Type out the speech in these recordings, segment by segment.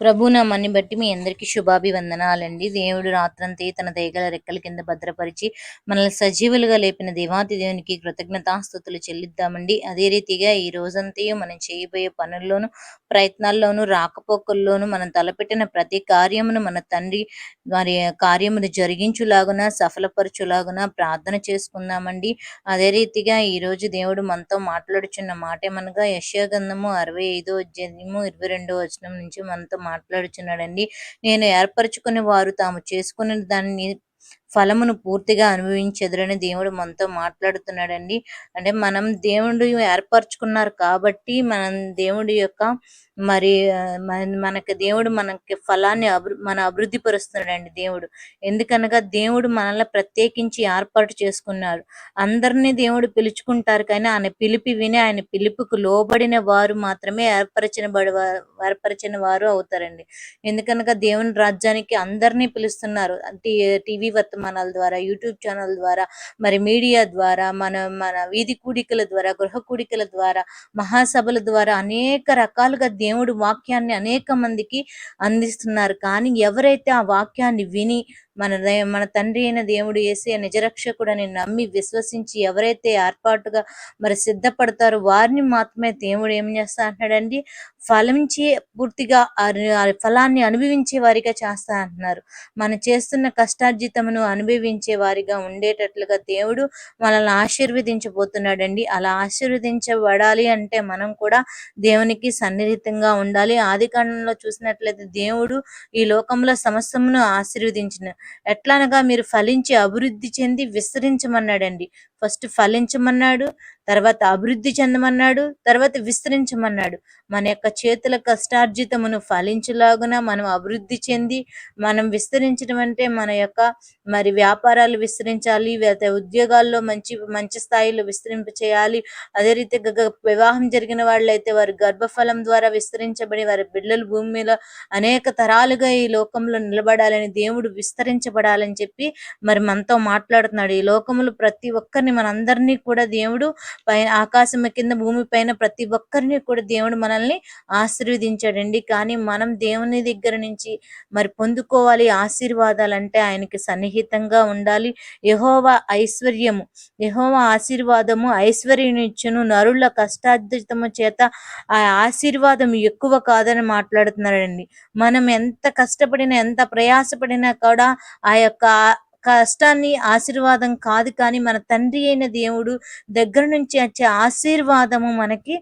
ప్రభునామాన్ని బట్టి మీ అందరికీ శుభాభివందనాలండి. దేవుడు రాత్రంతే తన దయగల రెక్కల కింద భద్రపరిచి మనల్ని సజీవులుగా లేపిన దేవాతి దేవునికి కృతజ్ఞతాస్థుతులు చెల్లిద్దామండి. అదే రీతిగా ఈ రోజంతయు మనం చేయబోయే పనుల్లోనూ ప్రయత్నాల్లోనూ రాకపోకల్లోనూ మనం తలపెట్టిన ప్రతి కార్యమును మన తండ్రి వారి కార్యమును జరిగించులాగున సఫలపరచులాగున ప్రార్థన చేసుకుందామండి. అదే రీతిగా ఈ రోజు దేవుడు మనతో మాట్లాడుచున్న మాట ఏమనగా యశోగంధము అరవై ఐదో అధ్యాయము ఇరవై రెండో వచనం నుంచి మనతో మాట్లాడుచున్నాడండి. నేను ఏర్పరచుకుని వారు తాము చేసుకున్న దాన్ని ఫలమును పూర్తిగా అనుభవించెదరని దేవుడు మనతో మాట్లాడుతున్నాడండి. అంటే మనం దేవుడు ఏర్పరచుకున్నారు కాబట్టి మనం దేవుడి యొక్క మరి మనకి దేవుడు మనకి ఫలాన్ని అభి మన అభివృద్ధి పరుస్తున్నాడండి దేవుడు. ఎందుకనగా దేవుడు మనల్ని ప్రత్యేకించి ఏర్పాటు చేసుకున్నాడు అందరినీ దేవుడు పిలుచుకుంటారు కానీ ఆయన పిలిపి విని ఆయన పిలుపుకు లోబడిన వారు మాత్రమే ఏర్పరచిన బడి ఏర్పరిచిన వారు అవుతారండి. ఎందుకనగా దేవుని రాజ్యానికి అందరినీ పిలుస్తున్నారు. టీవీ వర్తమానాల ద్వారా యూట్యూబ్ ఛానల్ ద్వారా మరి మీడియా ద్వారా మన మన వీధి కూడికల ద్వారా గృహ కూడికల ద్వారా మహాసభల ద్వారా అనేక రకాలుగా దేవుడు వాక్యాన్ని అనేక మందికి అందిస్తున్నారు. కానీ ఎవరైతే ఆ వాక్యాన్ని విని మన మన తండ్రి అయిన దేవుడు వేసే నిజరక్షకుడని నమ్మి విశ్వసించి ఎవరైతే ఏర్పాటుగా మరి సిద్ధపడతారో వారిని మాత్రమే దేవుడు ఏం చేస్తా అంటున్నాడండి? ఫలించి పూర్తిగా ఫలాన్ని అనుభవించే వారిగా చేస్తా అంటున్నారు. మనం చేస్తున్న కష్టార్జితమును అనుభవించే వారిగా ఉండేటట్లుగా దేవుడు మనల్ని ఆశీర్వదించబోతున్నాడండి. అలా ఆశీర్వదించబడాలి అంటే మనం కూడా దేవునికి సన్నిహితంగా ఉండాలి. ఆది కాలంలో చూసినట్లయితే దేవుడు ఈ లోకంలో సమస్తమును ఆశీర్వదించిన ఎట్లనగా మీరు ఫలించి అభివృద్ధి చెంది విస్తరించమన్నాడండి. ఫస్ట్ ఫలించమన్నాడు తర్వాత అభివృద్ధి చెందమన్నాడు తర్వాత విస్తరించమన్నాడు. మన యొక్క చేతుల కష్టార్జితమును ఫలించలాగున మనం అభివృద్ధి చెంది మనం విస్తరించడం అంటే మన యొక్క మరి వ్యాపారాలు విస్తరించాలి ఉద్యోగాల్లో మంచి మంచి స్థాయిలో విస్తరింప చేయాలి. అదే రీతిగా వివాహం జరిగిన వాళ్ళైతే వారి గర్భఫలం ద్వారా విస్తరించబడి వారి బిడ్డలు భూమి మీద అనేక తరాలుగా ఈ లోకంలో నిలబడాలని దేవుడు విస్తరించబడాలని చెప్పి మరి మనతో మాట్లాడుతున్నాడు. ఈ లోకములు ప్రతి ఒక్కరిని మనందరినీ కూడా దేవుడు పైన ఆకాశం కింద భూమి పైన ప్రతి ఒక్కరిని కూడా దేవుడు మనల్ని ఆశీర్వదించాడండి. కానీ మనం దేవుని దగ్గర నుంచి మరి పొందుకోవాలి ఆశీర్వాదాలు అంటే ఆయనకి సన్నిహితంగా ఉండాలి. యహోవా ఐశ్వర్యము యహోవా ఆశీర్వాదము ఐశ్వర్యనిచ్చును నరుల కష్టార్జితము చేత ఆ ఆశీర్వాదం ఎక్కువ కాదని మాట్లాడుతున్నాడండి. మనం ఎంత కష్టపడినా ఎంత ప్రయాసపడినా కూడా ఆ యొక్క కష్టాన్ని ఆశీర్వాదం కాదు కానీ మన తండ్రి అయిన దేవుడు దగ్గర నుంచి వచ్చే ఆశీర్వాదము మనకి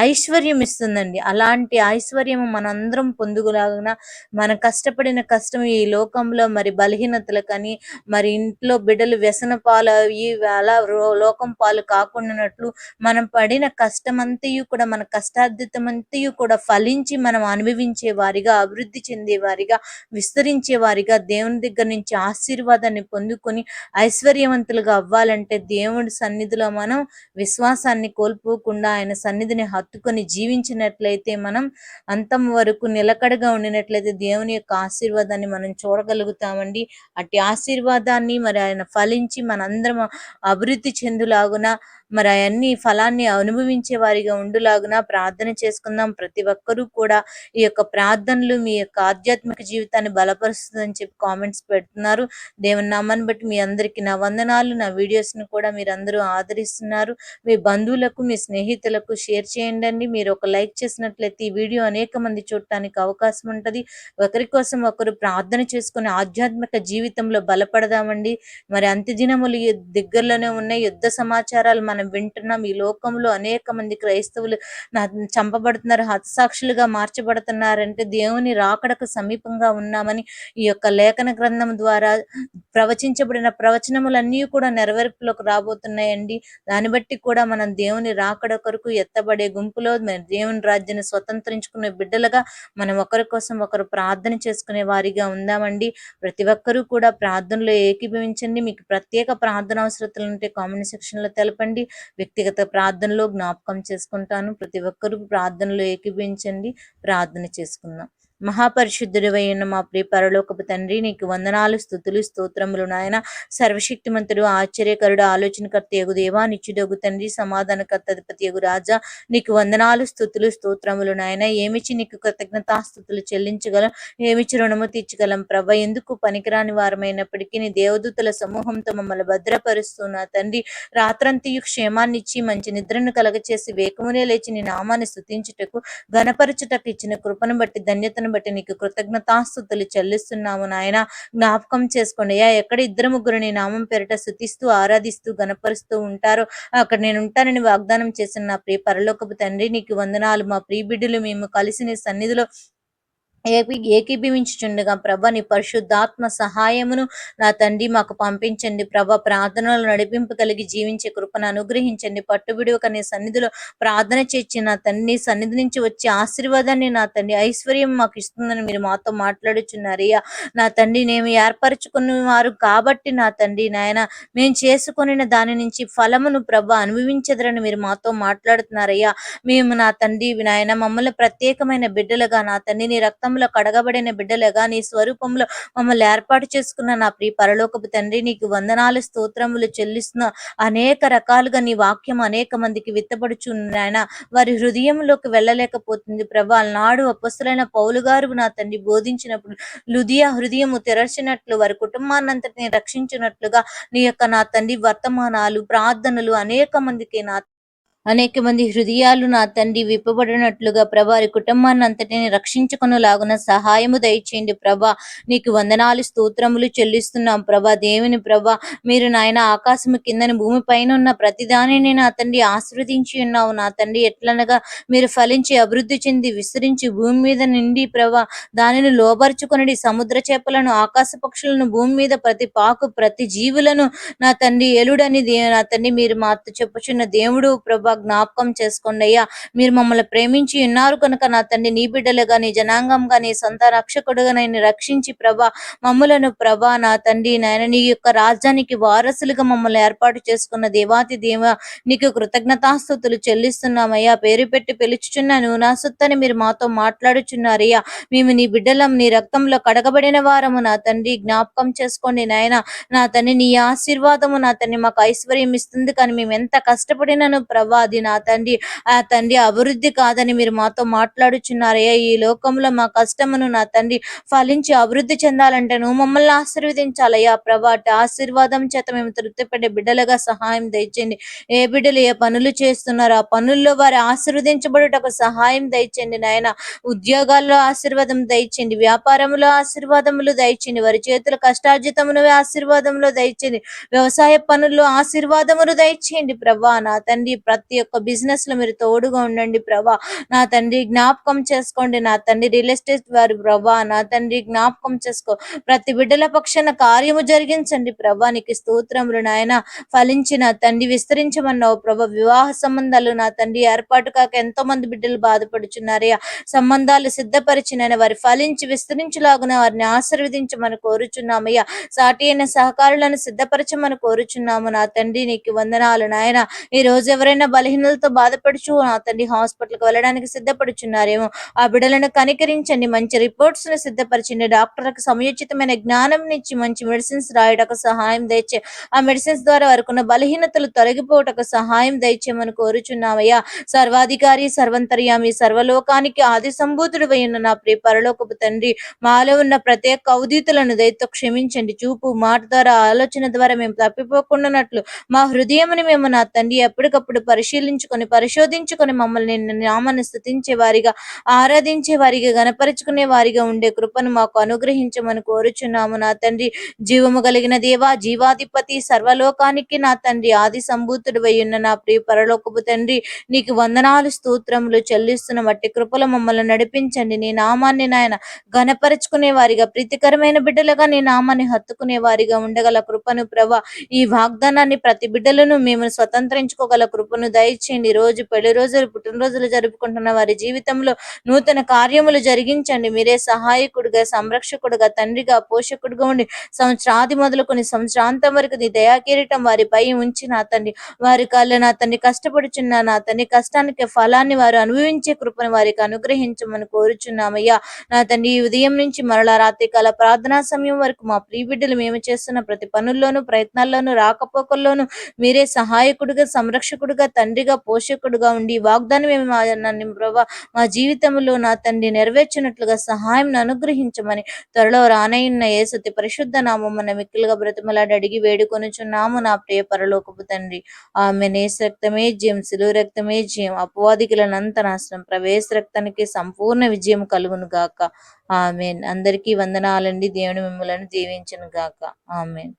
ఐశ్వర్యం ఇస్తుందండి అలాంటి ఐశ్వర్యము మనందరం పొందుగులాగా మన కష్టపడిన కష్టం ఈ లోకంలో మరి బలహీనతలు కానీ మరి ఇంట్లో బిడ్డలు వ్యసన పాలు అవి అలా లోకం పాలు కాకుండానట్లు మనం పడిన కష్టమంతయు కూడా మన కష్టార్థితమంతయు కూడా ఫలించి మనం అనుభవించే వారిగా అభివృద్ధి చెందే వారిగా విస్తరించే వారిగా దేవుని దగ్గర నుంచి ఆశీర్వాదాన్ని పొందుకొని ఐశ్వర్యవంతులుగా అవ్వాలంటే దేవుడి సన్నిధిలో మనం విశ్వాసాన్ని కోల్పోకుండా ఆయన సన్నిధిని హత్తుకొని జీవించినట్లయితే మనం అంతం వరకు నిలకడగా ఉండినట్లయితే దేవుని యొక్క ఆశీర్వాదాన్ని మనం చూడగలుగుతామండి. అట్టి ఆశీర్వాదాన్ని మరి ఆయన ఫలించి మనందరం అభివృద్ధి చెందులాగున మరి అవన్నీ ఫలాన్ని అనుభవించే వారిగా ఉండులాగున ప్రార్థన చేసుకుందాం. ప్రతి ఒక్కరూ కూడా ఈ యొక్క ప్రార్థనలు మీ యొక్క ఆధ్యాత్మిక జీవితాన్ని బలపరుస్తుందని చెప్పి కామెంట్స్ పెడుతున్నారు. దేవుని నామాన్ని బట్టి మీ అందరికీ నా వందనాలు. నా వీడియోస్ని కూడా మీరు అందరూ ఆదరిస్తున్నారు. మీ బంధువులకు మీ స్నేహితులకు షేర్ చేయండి మీరు ఒక లైక్ చేసినట్లయితే ఈ వీడియో అనేక మంది చూడటానికి అవకాశం ఉంటుంది. ఒకరి కోసం ఒకరు ప్రార్థన చేసుకుని ఆధ్యాత్మిక జీవితంలో బలపడదామండి. మరి అంత్యదినములు దగ్గరలోనే ఉన్న యుద్ధ సమాచారాలు మన మనం వింటున్నాం. ఈ లోకంలో అనేక మంది క్రైస్తవులు చంపబడుతున్నారు హతసాక్షులుగా మార్చబడుతున్నారంటే దేవుని రాకడకు సమీపంగా ఉన్నామని ఈ యొక్క లేఖన గ్రంథం ద్వారా ప్రవచించబడిన ప్రవచనములన్నీ కూడా నెరవేర్పులోకి రాబోతున్నాయండి. దాన్ని బట్టి కూడా మనం దేవుని రాకడ కొరకు ఎత్తబడే గుంపులో దేవుని రాజ్యాన్ని స్వతంత్రించుకునే బిడ్డలుగా మనం ఒకరి కోసం ఒకరు ప్రార్థన చేసుకునే వారిగా ఉందామండి. ప్రతి ఒక్కరూ కూడా ప్రార్థనలో ఏకీభవించండి. మీకు ప్రత్యేక ప్రార్థన అవసరతలు ఉంటే కామెంట్ సెక్షన్లో తెలపండి. వ్యక్తిగత ప్రార్థనలో జ్ఞాపకం చేసుకుంటాను. ప్రతి ఒక్కరూ ప్రార్థనలో ఏకీభవించండి. ప్రార్థన చేసుకుందాం. మహాపరిశుద్ధుడు మా ప్రియ పరలోకపు తండ్రి నీకు వందనాలు స్థుతులు స్తోత్రములు నాయన. సర్వశక్తిమంతుడు ఆశ్చర్యకరుడు ఆలోచనకర్త ఎగు దేవా నిత్యుడగు తండ్రి సమాధానకర్త అధిపతి ఎగు రాజా. నీకు వందనాలు స్థుతులు స్తోత్రములు నాయన. ఏమిచి నీకు కృతజ్ఞతాస్థుతులు చెల్లించగలం? ఏమిచి రుణము తీర్చగలం? ప్రభ ఎందుకు పనికిరాని వారమైనప్పటికీ నీ దేవదూతల సమూహంతో మమ్మల్ని భద్రపరుస్తున్న తండ్రి. రాత్రంతియు క్షేమాన్ని ఇచ్చి మంచి నిద్రను కలగచేసి వేకమునే లేచి నీ నామాన్ని స్థుతించుటకు గణపరచుటకు ఇచ్చిన కృపను బట్టి ధన్యతను బట్టి నీకు కృతజ్ఞతాస్థుతులు చెల్లిస్తున్నాము నాయన. జ్ఞాపకం చేసుకోండి. అయ్యా ఎక్కడ ఇద్దరు ముగ్గురు నీ నామం పేరిట స్థుతిస్తూ ఆరాధిస్తూ గణపరుస్తూ ఉంటారో అక్కడ నేను ఉంటానని వాగ్దానం చేసిన నా ప్రియ పరలోకపు తండ్రి నీకు వందనాలు. మా ప్రియ బిడ్డలు మేము కలిసి నీ సన్నిధిలో ఏకీ ఏకీభవించుచుండగా ప్రభ నీ పరిశుద్ధాత్మ సహాయమును నా తండ్రి మాకు పంపించండి. ప్రభ ప్రార్థనలు నడిపింపు కలిగి జీవించే కృపను అనుగ్రహించండి. పట్టుబిడువక నీ సన్నిధిలో ప్రార్థన చేర్చి నా తండ్రి సన్నిధి నుంచి వచ్చే ఆశీర్వాదాన్ని నా తండ్రి ఐశ్వర్యం మాకు ఇస్తుందని మీరు మాతో మాట్లాడుచున్నారయ్యా నా తండ్రి నేను ఏర్పరచుకున్న వారు కాబట్టి నా తండ్రి నాయన మేము చేసుకుని దాని నుంచి ఫలమును ప్రభ అనుభవించదరని మీరు మాతో మాట్లాడుతున్నారయ్యా మేము నా తండ్రి నాయన మమ్మల్ని ప్రత్యేకమైన బిడ్డలుగా నా తండ్రి నీ రక్తంలో కడగబడిన బిడ్డలుగా నీ స్వరూపంలో మమ్మల్ని ఏర్పాటు చేసుకున్న నా ప్రియ పరలోకపు తండ్రి నీకు వందనాలు స్తోత్రములు చెల్లిస్తున్న అనేక రకాలుగా నీ వాక్యం అనేక మందికి విత్తపడుచున్నాయన వారి హృదయంలోకి వెళ్ళలేకపోతుంది ప్రభా. నాడు అపస్తులైన పౌలు గారు నా తండ్రి బోధించినప్పుడు లుదియా హృదయము తెరచినట్లు వారి కుటుంబాన్నంతటిని రక్షించినట్లుగా నీ యొక్క నా తండ్రి వర్తమానాలు ప్రార్థనలు అనేక మందికి నా అనేక మంది హృదయాలు నా తండ్రి విప్పబడినట్లుగా ప్రభా కుటుంబాన్ని అంతటిని రక్షించుకునేలాగున సహాయము దయచేయండి ప్రభా. నీకు వందనాలు స్తోత్రములు చెల్లిస్తున్నాం ప్రభా దేవుని ప్రభా. మీరు నాయన ఆకాశము కిందని భూమి పైన ఉన్న ప్రతిదానిని నా తండ్రి ఆస్వాదించి ఉన్నావు. నా తండ్రి ఎట్లనగా మీరు ఫలించి అభివృద్ధి చెంది విస్తరించి భూమి మీద నిండి ప్రభా దానిని లోబరుచుకొనడి సముద్ర చేపలను ఆకాశ పక్షులను భూమి మీద ప్రతి పాకు ప్రతి జీవులను నా తండ్రి ఎలుడని నా తండ్రి మీరు మాతో చెప్పుచున్న దేవుడు ప్రభా జ్ఞాపకం చేసుకోండి అయ్యా. మీరు మమ్మల్ని ప్రేమించి ఉన్నారు కనుక నా తండ్రి నీ బిడ్డలుగా నీ జనాంగంగా నీ సొంత రక్షకుడుగా నేను రక్షించి ప్రభా. మమ్మలను ప్రభా నా తండ్రి నాయన నీ యొక్క రాజ్యానికి వారసులుగా మమ్మల్ని ఏర్పాటు చేసుకున్న దేవాతి దేవ నీకు కృతజ్ఞతాస్థుతులు చెల్లిస్తున్నామయ్యా పేరు పెట్టి పిలుచుచున్నాను. నువ్వు నా సొత్తని మీరు మాతో మాట్లాడుచున్నారయ్యా మేము నీ బిడ్డలం నీ రక్తంలో కడగబడిన వారము నా తండ్రి. జ్ఞాపకం చేసుకోండి నాయన. నా తండ్రి నీ ఆశీర్వాదము నా తండ్రి మాకు ఐశ్వర్యం ఇస్తుంది. కానీ మేము ఎంత కష్టపడినను ప్రభా అది నా తండ్రి. ఆ తండ్రి అభివృద్ధి కాదని మీరు మాతో మాట్లాడుచున్నారయ్యా ఈ లోకంలో మా కష్టమును నా తండ్రి ఫలించి అభివృద్ధి చెందాలంటే నువ్వు మమ్మల్ని ఆశీర్వదించాలయ్యా ప్రభా. ఆశీర్వాదం చేత మేము తృప్తిపడే బిడ్డలుగా సహాయం దయచేయండి. ఏ బిడ్డలు ఏ పనులు చేస్తున్నారో ఆ పనుల్లో వారి ఆశీర్వదించబడుటకు సహాయం దయచేయండి నాయన. ఉద్యోగాల్లో ఆశీర్వాదం దయచేయండి. వ్యాపారంలో ఆశీర్వాదములు దయచేయండి. వారి చేతుల కష్టార్జితమును ఆశీర్వాదములు దయచేయండి. వ్యవసాయ పనుల్లో ఆశీర్వాదములు దయచేయండి ప్రభా నా తండ్రి. ప్రతి ప్రతి ఒక్క బిజినెస్లో మీరు తోడుగా ఉండండి ప్రభా. నా తండ్రి జ్ఞాపకం చేసుకోండి. నా తండ్రి రియల్ ఎస్టేట్ వారి ప్రభా. నా తండ్రి జ్ఞాపకం చేసుకో. ప్రతి బిడ్డల పక్షాన కార్యము జరిగించండి ప్రభా. నీకు స్తోత్రములు నాయన. ఫలించిన తండ్రి విస్తరించమన్నావు ప్రభా. వివాహ సంబంధాలు నా తండ్రి ఏర్పాటు కాక ఎంతో మంది బిడ్డలు బాధపడుచున్నారయ్యా. సంబంధాలు సిద్ధపరిచిన వారి ఫలించి విస్తరించులాగున వారిని ఆశీర్వదించమని కోరుచున్నామయ్యా. సాటి అయిన సహకారులను సిద్ధపరచమని కోరుచున్నాము. నా తండ్రి నీకు వందనాలు నాయన. ఈ రోజు ఎవరైనా బలహీనలతో బాధపడుచు నా తండ్రి హాస్పిటల్కి వెళ్ళడానికి సిద్ధపడుచున్నారేమో. ఆ బిడ్డలను కనికరించండి. మంచి రిపోర్ట్స్ను సిద్ధపరచండి. డాక్టర్లకు సమయోచితమైన జ్ఞానం ఇచ్చి మంచి మెడిసిన్స్ రాయటకు సహాయం దయచే. ఆ మెడిసిన్స్ ద్వారా వారికి బలహీనతలు తొలగిపోవటకు సహాయం దయచేయమని కోరుచున్నామయ్యా. సర్వాధికారి సర్వంతర్యామి సర్వలోకానికి ఆది సంభూతుడు ఉన్న నా ప్రియ పరలోకపు తండ్రి మాలో ఉన్న ప్రత్యేక అవధితులను దయతో క్షమించండి. చూపు మాట ద్వారా ఆలోచన ద్వారా మేము తప్పిపోకుండానట్లు మా హృదయముని మేము నా తండ్రి ఎప్పటికప్పుడు పరిశీలించుకొని పరిశోధించుకొని మమ్మల్ని నిన్ను నామాన్ని స్థుతించే వారిగా ఆరాధించే వారిగా గనపరుచుకునే వారిగా ఉండే కృపను మాకు అనుగ్రహించమని కోరుచున్నాము. నా తండ్రి జీవము కలిగిన దేవా జీవాధిపతి సర్వలోకానికి నా తండ్రి ఆది సంభూతుడు ఉన్న నా ప్రియ పరలోకపు తండ్రి నీకు వందనాలు స్తోత్రములు చెల్లిస్తున్న మట్టి కృపలు మమ్మల్ని నడిపించండి. నీ నామాన్ని నాయన గనపరుచుకునే వారిగా ప్రీతికరమైన బిడ్డలుగా నీ నామాన్ని హత్తుకునే వారిగా ఉండగల కృపను ప్రభ ఈ వాగ్దానాన్ని ప్రతి బిడ్డలను మేము స్వతంత్రించుకోగల కృపను దయచేయండి. రోజు పెళ్ళి రోజులు పుట్టినరోజులు జరుపుకుంటున్న వారి జీవితంలో నూతన కార్యములు జరిగించండి. మీరే సహాయకుడిగా సంరక్షకుడుగా తండ్రిగా పోషకుడుగా ఉండి సంవత్సరాది మొదలుకొని సంవత్సరాంతం వరకు నీ దయాకిరీటం వారిపై ఉంచి నా తండ్రి వారి కళ్ళ నా తండ్రి కష్టపడుచున్న నా తండ్రి కష్టానికి ఫలాన్ని వారు అనుభవించే కృపను వారికి అనుగ్రహించమని కోరుచున్నామయ్యా. నా తండ్రి ఈ ఉదయం నుంచి మరలా రాత్రి కాల ప్రార్థనా సమయం వరకు మా ప్రియ బిడ్డలు మేము చేస్తున్న ప్రతి పనుల్లోనూ ప్రయత్నాల్లోనూ రాకపోకల్లోనూ మీరే సహాయకుడిగా సంరక్షకుడిగా తండ్రిగా పోషకుడుగా ఉండి వాగ్దానం మా నన్ను ప్రభా మా జీవితంలో నా తండ్రి నెరవేర్చినట్లుగా సహాయం అనుగ్రహించమని త్వరలో రానయ్యున్న ఏ సతి పరిశుద్ధ నామం మన మిక్కులుగా బ్రతిమలాడి అడిగి వేడుకొనుచున్నాము నా ప్రియ పరలోకపు తండ్రి. ఆమె నేస్ రక్తమే జయం సిలువ రక్తమే జయం అపవాదికులనంత నాశనం ప్రవేశ రక్తానికి సంపూర్ణ విజయం కలుగును గాక ఆమెన్. అందరికీ వందనాలండి. దేవుని మిమ్మలను దీవించను గాక ఆమెన్.